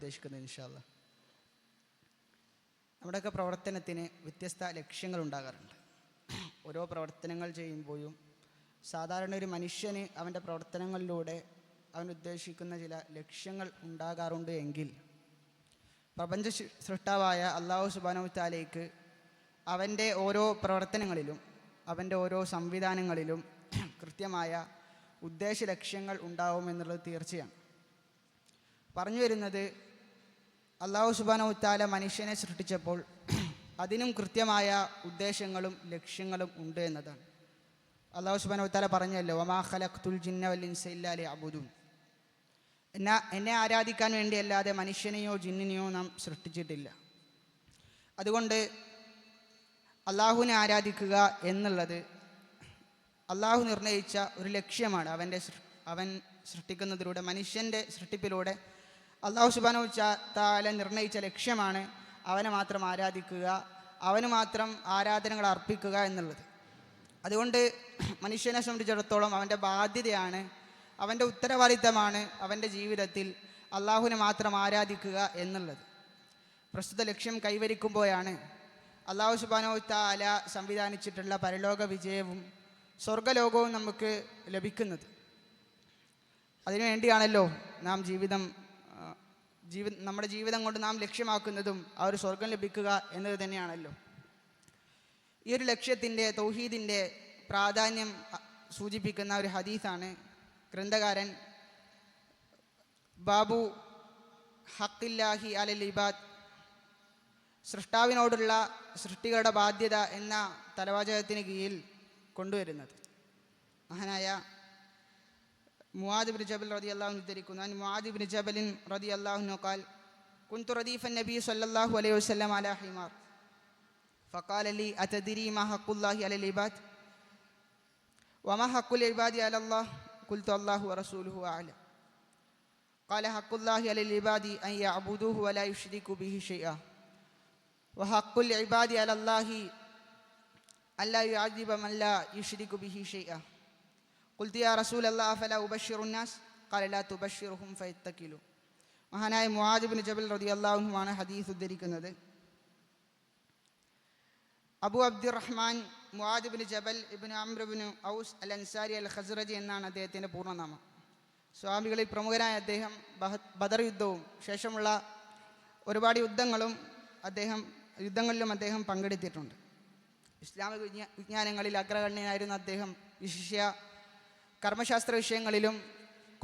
ഉദ്ദേശിക്കുന്നത് ഇൻഷാല്ല നമ്മുടെയൊക്കെ പ്രവർത്തനത്തിന് വ്യത്യസ്ത ലക്ഷ്യങ്ങൾ ഉണ്ടാകാറുണ്ട്. ഓരോ പ്രവർത്തനങ്ങൾ ചെയ്യുമ്പോഴും സാധാരണ ഒരു മനുഷ്യന് അവന്റെ പ്രവർത്തനങ്ങളിലൂടെ അവൻ ഉദ്ദേശിക്കുന്ന ചില ലക്ഷ്യങ്ങൾ ഉണ്ടാകാറുണ്ട് എങ്കിൽ പ്രപഞ്ച സൃഷ്ടാവായ അള്ളാഹു സുബാനോത്താലേക്ക് അവന്റെ ഓരോ പ്രവർത്തനങ്ങളിലും അവന്റെ ഓരോ സംവിധാനങ്ങളിലും കൃത്യമായ ഉദ്ദേശ ലക്ഷ്യങ്ങൾ ഉണ്ടാവുമെന്നുള്ളത് തീർച്ചയാണ്. പറഞ്ഞു വരുന്നത് അള്ളാഹു സുബാന ഉത്താല മനുഷ്യനെ സൃഷ്ടിച്ചപ്പോൾ അതിനും കൃത്യമായ ഉദ്ദേശങ്ങളും ലക്ഷ്യങ്ങളും ഉണ്ട് എന്നതാണ്. അള്ളാഹു സുബാന ഉത്താല പറഞ്ഞല്ലോ ഒമാ ജിന്ന ഇൻസ ഇല്ലാ ലിയഅ്ബുദൂൻ എന്നെ എന്നെ ആരാധിക്കാൻ വേണ്ടിയല്ലാതെ മനുഷ്യനെയോ ജിന്നിനെയോ നാം സൃഷ്ടിച്ചിട്ടില്ല. അതുകൊണ്ട് അള്ളാഹുവിനെ ആരാധിക്കുക എന്നുള്ളത് അള്ളാഹു നിർണയിച്ച ഒരു ലക്ഷ്യമാണ് അവന്റെ അവൻ സൃഷ്ടിക്കുന്നതിലൂടെ മനുഷ്യന്റെ സൃഷ്ടിപ്പിലൂടെ അള്ളാഹു സുബാനു താല നിർണയിച്ച ലക്ഷ്യമാണ് അവനെ മാത്രം ആരാധിക്കുക അവന് മാത്രം ആരാധനകൾ അർപ്പിക്കുക എന്നുള്ളത്. അതുകൊണ്ട് മനുഷ്യനെ സംബന്ധിച്ചിടത്തോളം അവന്റെ ബാധ്യതയാണ് അവന്റെ ഉത്തരവാദിത്തമാണ് അവന്റെ ജീവിതത്തിൽ അള്ളാഹുവിനെ മാത്രം ആരാധിക്കുക എന്നുള്ളത്. പ്രസ്തുത ലക്ഷ്യം കൈവരിക്കുമ്പോഴാണ് അള്ളാഹു സുബാനോ താല സംവിധാനിച്ചിട്ടുള്ള പരലോക വിജയവും സ്വർഗലോകവും നമുക്ക് ലഭിക്കുന്നത്. അതിനുവേണ്ടിയാണല്ലോ നാം ജീവിതം ജീവി നമ്മുടെ ജീവിതം കൊണ്ട് നാം ലക്ഷ്യമാക്കുന്നതും ആ ഒരു സ്വർഗം ലഭിക്കുക എന്നത് തന്നെയാണല്ലോ. ഈ ഒരു ലക്ഷ്യത്തിന്റെ തൗഹീദിന്റെ പ്രാധാന്യം സൂചിപ്പിക്കുന്ന ഒരു ഹദീസാണ് ഗ്രന്ഥകാരൻ ബാബു ഹക്കില്ലാഹി അലൽ ഇബാദ്. സൃഷ്ടാവിനോടുള്ള സൃഷ്ടികളുടെ ബാധ്യത എന്ന തലവാചകത്തിന് കീഴിൽ കൊണ്ടുവരുന്നത്. മഹാനായ معاذ بن جبل رضي الله عنه ذلك عن معاذ بن جبل رضي الله عنه قال كنت رديف النبي صلى الله عليه وسلم على حمار. فقال لي أتدري ما حق الله على العباد؟ وما حق العباد على الله؟ قلت الله ورسوله أعلم. قال حق الله على العباد أن يعبدوه ولا يشركوا به شيئا. وحق العباد على الله ألا يعذب من لا يشرك به شيئا. قلت يا رسول الله فلا أبشر الناس قال لا تبشرهم فيتكلوا മഹാനായ മുആദ് ബിൻ ജബൽ റളിയല്ലാഹുമാണ് ഹദീസ് ഉദ്ധരിക്കുന്നത് Abu Abdurrahman Muadh bin Jabal ibn Amr bin Aus al Ansari അൽ ഖസ്റജി എന്നാണ് അദ്ദേഹത്തിൻ്റെ പൂർണ്ണനാമം സ്വാമികളിൽ പ്രമുഖനായ അദ്ദേഹം ബഹ- ബദർ യുദ്ധവും ശേഷമുള്ള ഒരുപാട് യുദ്ധങ്ങളും അദ്ദേഹം യുദ്ധങ്ങളിലും അദ്ദേഹം പങ്കെടുത്തിട്ടുണ്ട് ഇസ്ലാമിക വിജ്ഞാ വിജ്ഞാനങ്ങളിൽ അഗ്രഗണ്യനായിരുന്ന അദ്ദേഹം വിശിഷ്യ കർമ്മശാസ്ത്ര വിഷയങ്ങളിലും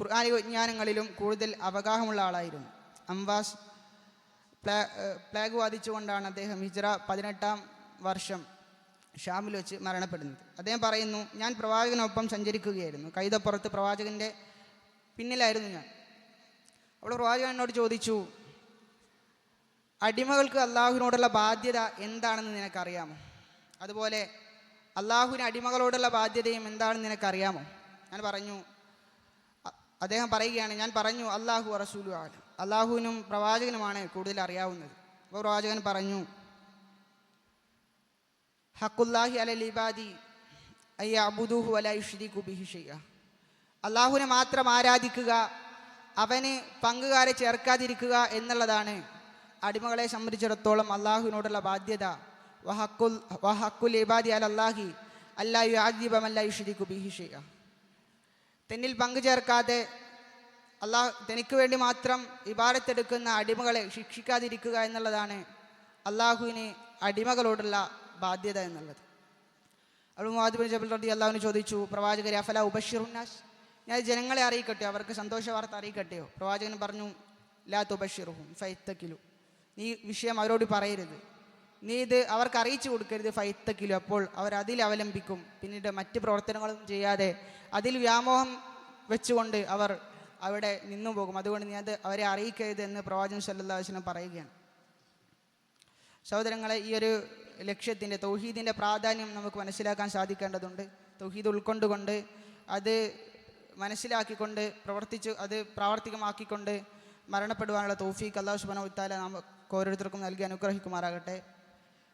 ഖുർആാനിക വിജ്ഞാനങ്ങളിലും കൂടുതൽ അവഗാഹമുള്ള ആളായിരുന്നു. അംബാസ് പ്ലാ പ്ലാഗ് ബാധിച്ചുകൊണ്ടാണ് അദ്ദേഹം ഹിജ്ര പതിനെട്ടാം വർഷം ഷാമിൽ വെച്ച് മരണപ്പെടുന്നത്. അദ്ദേഹം പറയുന്നു ഞാൻ പ്രവാചകനൊപ്പം സഞ്ചരിക്കുകയായിരുന്നു. കൈതപ്പുറത്ത് പ്രവാചകന്റെ പിന്നിലായിരുന്നു ഞാൻ. അപ്പോൾ പ്രവാചകൻ എന്നോട് ചോദിച്ചു അടിമകൾക്ക് അള്ളാഹുവിനോടുള്ള ബാധ്യത എന്താണെന്ന് നിനക്കറിയാമോ? അതുപോലെ അള്ളാഹുവിന് അടിമകളോടുള്ള ബാധ്യതയും എന്താണെന്ന് നിനക്കറിയാമോ? ഞാൻ പറഞ്ഞു. അദ്ദേഹം പറയുകയാണ് ഞാൻ പറഞ്ഞു അള്ളാഹു റസൂലു ആലം അള്ളാഹുവിനും പ്രവാചകനുമാണ് കൂടുതൽ അറിയാവുന്നത്. അപ്പോൾ പ്രവാചകൻ പറഞ്ഞു ഹക്കുല്ലാഹി അല ലിബാദി അയ്യ അബുദുഹു അല യുഷ്രിഖു ബിഹി ഷെയ്യ അള്ളാഹുവിനെ മാത്രം ആരാധിക്കുക അവന് പങ്കുകാരെ ചേർക്കാതിരിക്കുക എന്നുള്ളതാണ് അടിമകളെ സംബന്ധിച്ചിടത്തോളം അള്ളാഹുവിനോടുള്ള ബാധ്യത. വഹക്കുൽ വഹക്കുൽ ഇബാദി അൽ അല്ലാ അല്ലാഹു ആദിബമല്ല യുഷ്രിഖു ബിഹി ഷെയ്യ തെന്നിൽ പങ്കു ചേർക്കാതെ അള്ളാഹ് തനിക്ക് വേണ്ടി മാത്രം ഇബാരത്തെടുക്കുന്ന അടിമകളെ ശിക്ഷിക്കാതിരിക്കുക എന്നുള്ളതാണ് അള്ളാഹുവിന് അടിമകളോടുള്ള ബാധ്യത എന്നുള്ളത്. അപ്പോൾ മുഹാദിബിൻ ജബൽ റതി അള്ളാഹുവിന് ചോദിച്ചു പ്രവാചകരെ അഫല ഉബഷിറുന്നാസ് ഞാൻ ജനങ്ങളെ അറിയിക്കട്ടെ അവർക്ക് സന്തോഷ വാർത്ത അറിയിക്കട്ടെയോ? പ്രവാചകൻ പറഞ്ഞു ലാ തുബഷിറുഹും ഫൈത്തക്കിലു. നീ വിഷയം അവരോട് പറയരുത്. നീ ഇത് അവർക്ക് അറിയിച്ചു കൊടുക്കരുത് ഫൈത്തക്കിലും. അപ്പോൾ അവർ അതിൽ അവലംബിക്കും. പിന്നീട് മറ്റ് പ്രവർത്തനങ്ങളും ചെയ്യാതെ അതിൽ വ്യാമോഹം വെച്ചുകൊണ്ട് അവർ അവിടെ നിന്നു പോകും. അതുകൊണ്ട് നീ അത് അവരെ അറിയിക്കരുത് എന്ന് പ്രവാചകൻ വസല്ലം പറയുകയാണ്. സഹോദരങ്ങളെ ഈ ഒരു ലക്ഷ്യത്തിന്റെ തൗഹീദിന്റെ പ്രാധാന്യം നമുക്ക് മനസ്സിലാക്കാൻ സാധിക്കേണ്ടതുണ്ട്. തൗഹീദ് ഉൾക്കൊണ്ടുകൊണ്ട് അത് മനസ്സിലാക്കിക്കൊണ്ട് പ്രവർത്തിച്ചു അത് പ്രാവർത്തികമാക്കിക്കൊണ്ട് മരണപ്പെടുവാനുള്ള തൗഫീഖ് അള്ളാഹു ഉത്താല നമുക്ക് ഓരോരുത്തർക്കും നൽകി അനുഗ്രഹിക്കുമാറാകട്ടെ.